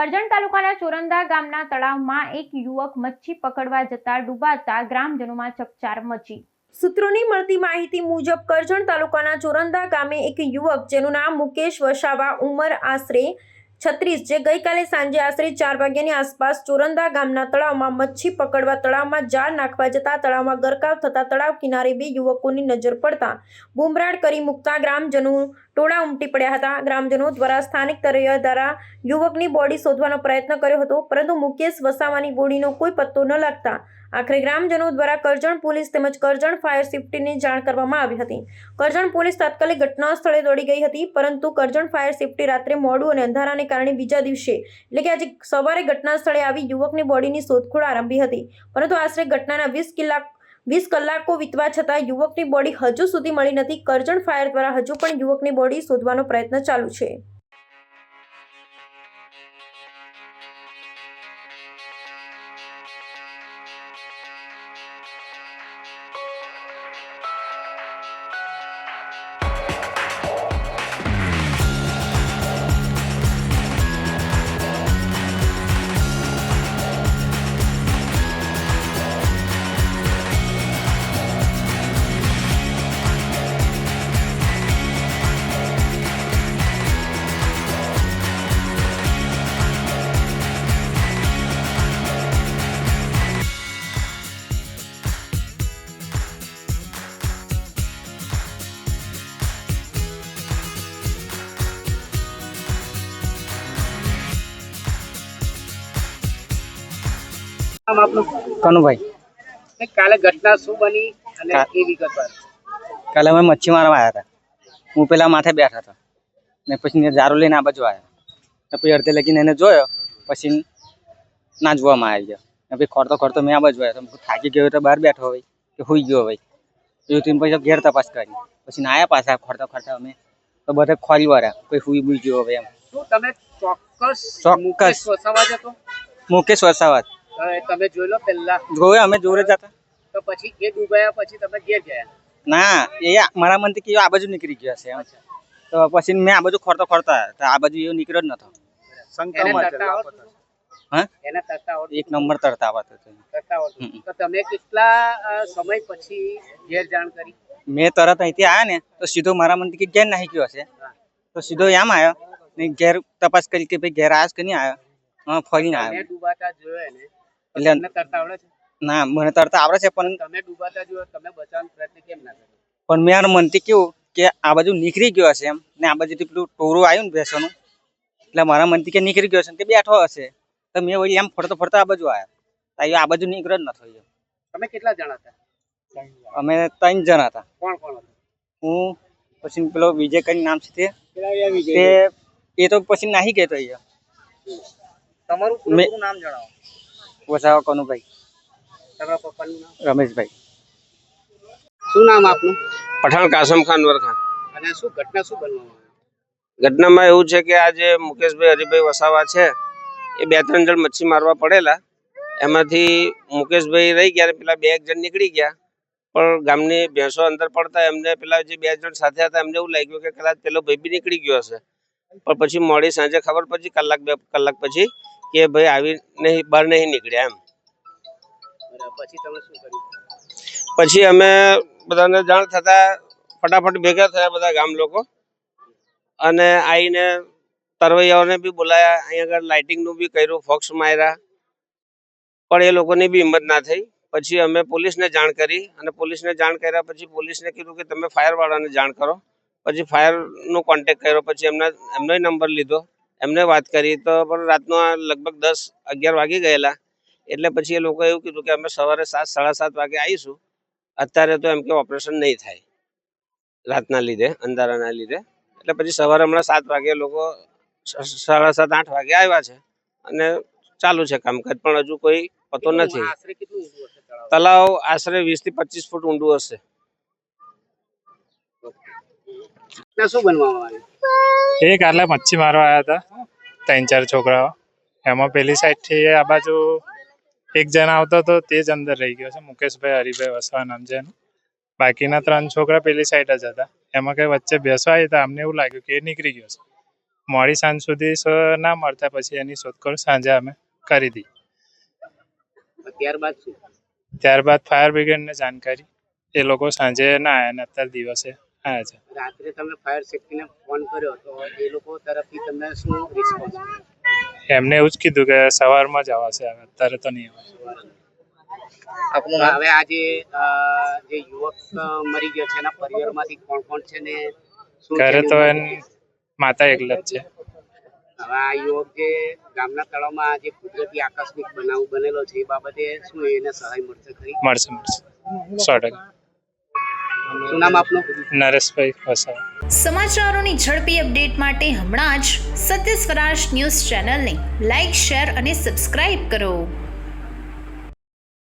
કરજણ તાલુકાના ચોરંદા ગામના તળાવમાં એક યુવક મચ્છી પકડવા જતા ડૂબાતા ગ્રામજનોમાં ચકચાર મચી. સૂત્રોની મળતી માહિતી મુજબ કરજણ તાલુકાના ચોરંદા ગામે એક યુવક જેનું નામ મુકેશ વસાવા ઉંમર આશરે છત્રીસ જે ગઈકાલે સાંજે આશરે ચાર વાગ્યાની આસપાસ ચોરંદા ગામના તળાવમાં મચ્છી પકડવા તળાવમાં જાળ નાખવા જતા તળાવમાં ગરકાવ થતા તળાવ કિનારે બે યુવકોની નજર પડતા બુમરાડ કરી મૂકતા ગ્રામજનો ટોળા ઉમટી પડ્યા હતા. ગ્રામજનો દ્વારા સ્થાનિક તરૈયા દ્વારા યુવકની બોડી શોધવાનો પ્રયત્ન કર્યો હતો, પરંતુ મુકેશ વસાવાની બોડીનો કોઈ પત્તો ન લાગતા. આખરે ગ્રામજનો દ્વારા કરજણ પોલીસ તેમજ કરજણ ફાયર સેફટીને જાણ કરવામાં આવી હતી. કરજણ પોલીસ તાત્કાલિક ઘટના સ્થળે દોડી ગઈ હતી, પરંતુ કરજણ ફાયર સેફટી રાત્રે મોડું અને અંધારાને કારણે બીજા દિવસે, એટલે કે આજે સવારે ઘટના સ્થળે આવી યુવકની બોડીની શોધખોળ આરંભી હતી. પરંતુ આશરે ઘટનાના વીસ કલાક વીસ કલાકો વીતવા છતાં યુવકની બોડી હજુ સુધી મળી નથી. કરજણ ફાયર દ્વારા હજુ પણ યુવકની બોડી શોધવાનો પ્રયત્ન ચાલુ છે. નામ આપનું? કનુભાઈ. કાલે ઘટના શું બની અને એ વિગતવાર? કાલે અમે મચ્છી મારવા આવ્યા હતા. હું પેલા માથે બેઠા હતા. ને પછી મેં લઈને આ બાજુ આવ્યા પછી અડધે લગીને એને જોયો. પછી ના જોવામાં આવી ગયો. ને પછી ખોરતો ખોરતો મેં આ બાજુ આવ્યો તો થાકી ગયો તો બહાર બેઠો હોય કે હોઈ ગયો હોય. એવું તીન પછી ઘેર તપાસ કરી. પછી આવ્યા પાછા ખોરતા ખોરતા અમે. તો બધા ખોરી વર્યા કોઈ હુઈ બુઈ ગયો હવે એમ. શું તમે ચોક્કસ ચોક્કસ. મુકેશ વસાવા હતો? મુકેશ વસાવત તમે જોઈ લો પહેલા. જોયો અમે જોડે જતા. તો પછી એ ડૂબાયા પછી તમે ઘેર ગયા. ના એ મારા મનથી કે આ બાજુ નીકળી ગયો છે એમ. તો પછી મેં આ બાજુ ખોરતો ખોરતા તો આ બાજુ એવું નીકળ્યો જ નતો એક નંબર તરતા આવતો. તો તમે કેટલા સમય પછી ઘેર જાણ કરી? મેં તરત અહીંથી આવ્યા ને તો સીધો મારા મનથી કે ઘેર નાહી ગયો હશે. તો સીધો એમ આવ્યો ને ઘેર તપાસ કરી કે ભાઈ ઘેર આવ્યો કે નહીં આવ્યો હા ફરીને આવ્યો ડૂબાતા જોયો એટલે તમને તરતા આવડે છે? ના મને તરતા આવડે છે પણ તમે ડૂબાતા જો તમે બચાવવાનો પ્રયત્ન કેમ ના કર્યો? પણ મેં મનથી કેવું કે આ બાજુ નીકળી ગયો હશે એમ ને આ બાજુથી પેલું ટોરું આવ્યું ને ભેંસોનું એટલે મારા મનથી કે નીકળી ગયો હશે કે બેઠો હશે તો મેં વળી એમ ફરતો ફરતો આ બાજુ આવ્યો. તો આ બાજુ નીકળ્યો જ ન થયો તમે કેટલા જણા હતા? અમે ત્રણ જણા હતા. કોણ કોણ હતા? હું પછી પેલો વિજય કરી નામ છે તે એ તો પછી નાહી ગયો તો તમારું નામ જણાવો. વસાવા કનુભાઈ તમારા પપ્પાનું નામ? રમેશભાઈ. શું નામ આપનું? પઠાણ કાસમ ખાન વરખાન અને શું ઘટના શું બનવામાં ઘટનામાં એવું છે કે આ જે મુકેશભાઈ હરિભાઈ વસાવા છે. એ બે ત્રણ જણ મચ્છી મારવા પડેલા. એમાંથી મુકેશભાઈ રહી ગયા પેલા બે એક જણ નીકળી ગયા. પણ ગામની ભેંસો અંદર પડતા એમને પેલા જે બે જણ સાથે હતા એમને એવું લાગ્યું કે કદાચ પેલો ભાઈ બી નીકળી ગયો હશે. પણ પછી મોડી સાંજે ખબર પછી કલાક બે કલાક પછી કે ભાઈ આવી નહીં બહાર નહીં નીકળ્યા એમ. પછી તમે શું કર્યું? પછી અમે બધાને જાણ થતા ફટાફટ ભેગા થયા બધા ગામ લોકો. અને આવીને તરવૈયાઓને બી બોલાયા અહીંયા આગળ લાઇટિંગનું બી કર્યું ફોક્સ માર્યા. પણ એ લોકોની બી હિંમત ના થઈ. પછી અમે પોલીસને જાણ કરી અને પોલીસને જાણ કર્યા પછી પોલીસને કીધું કે તમે ફાયરવાળાને જાણ કરો. પછી ફાયરનો કોન્ટેક કર્યો પછી એમના એમનો નંબર લીધો. એમને વાત કરી તો પણ રાતનો આ લગભગ દસ અગિયાર વાગી ગયેલા. એટલે પછી એ લોકોએ એવું કીધું કે અમે સવારે સાત સાડા સાત વાગે આવીશું. અત્યારે તો એમ કે ઓપરેશન નહીં થાય. રાતના લીધે અંધારાના લીધે. એટલે પછી સવારે હમણાં સાત વાગે લોકો સાડા સાત આઠ વાગે આવ્યા છે. અને ચાલુ છે કામકાજ પણ હજુ કોઈ પતો નથી. આશરે કેટલું ઊંડું હશે તળાવ? તલાવ આશરે વીસથી પચીસ ફૂટ ઊંડું હશે. એ કાલે મચ્છી મારવા આવ્યા હતા. ત્રણ ચાર છોકરાઓ. એમાં પેલી સાઈડથી આ બાજુ એક જણ આવતો હતો તે જ અંદર રહી ગયો છે મુકેશભાઈ હરિભાઈ વસવા નામ છે એનું બાકીના ત્રણ છોકરા પેલી સાઈડ જ હતા. એમાં કઈ વચ્ચે બેસવા આવ્યા હતા અમને એવું લાગ્યું કે એ નીકળી ગયો છે. મોડી સાંજ સુધી ના મળતા પછી એની શોધખોળ સાંજે અમે કરી દીધી ત્યારબાદ ત્યારબાદ ફાયર બ્રિગેડને જાણકારી. એ લોકો સાંજે ના આવ્યા ને અત્યારે દિવસે આવ્યા છે. રાત્રે તમે ફાયર સેફટીને ફોન કર્યો તો એ લોકો તરફથી તમને શું રિસ્પોન્સ એમને એવું જ કીધું કે સવારમાં જ આવશે હવે અત્યારે તો નહીં આવે. હવે આજે અ, જે યુવક મરી ગયો છે એના પરિવારમાંથી કોણ કોણ છે ને ઘરે તો એન માતા એકલા જ છે. હવે આ યુવક જે ગામના તળાવમાં જે કુદરતી આકસ્મિક બનાવ બનેલો છે એ બાબતે શું એને સહાય મળશે ખરી? મળશે મળશે. સો ટકા. શું નામ આપનું? નરેશભાઈ વસાવા. સમાચારોની ઝડપી અપડેટ માટે હમણાં જ સત્ય સ્વરાજ ન્યૂઝ ચેનલને લાઇક શેર અને સબસ્ક્રાઇબ કરો.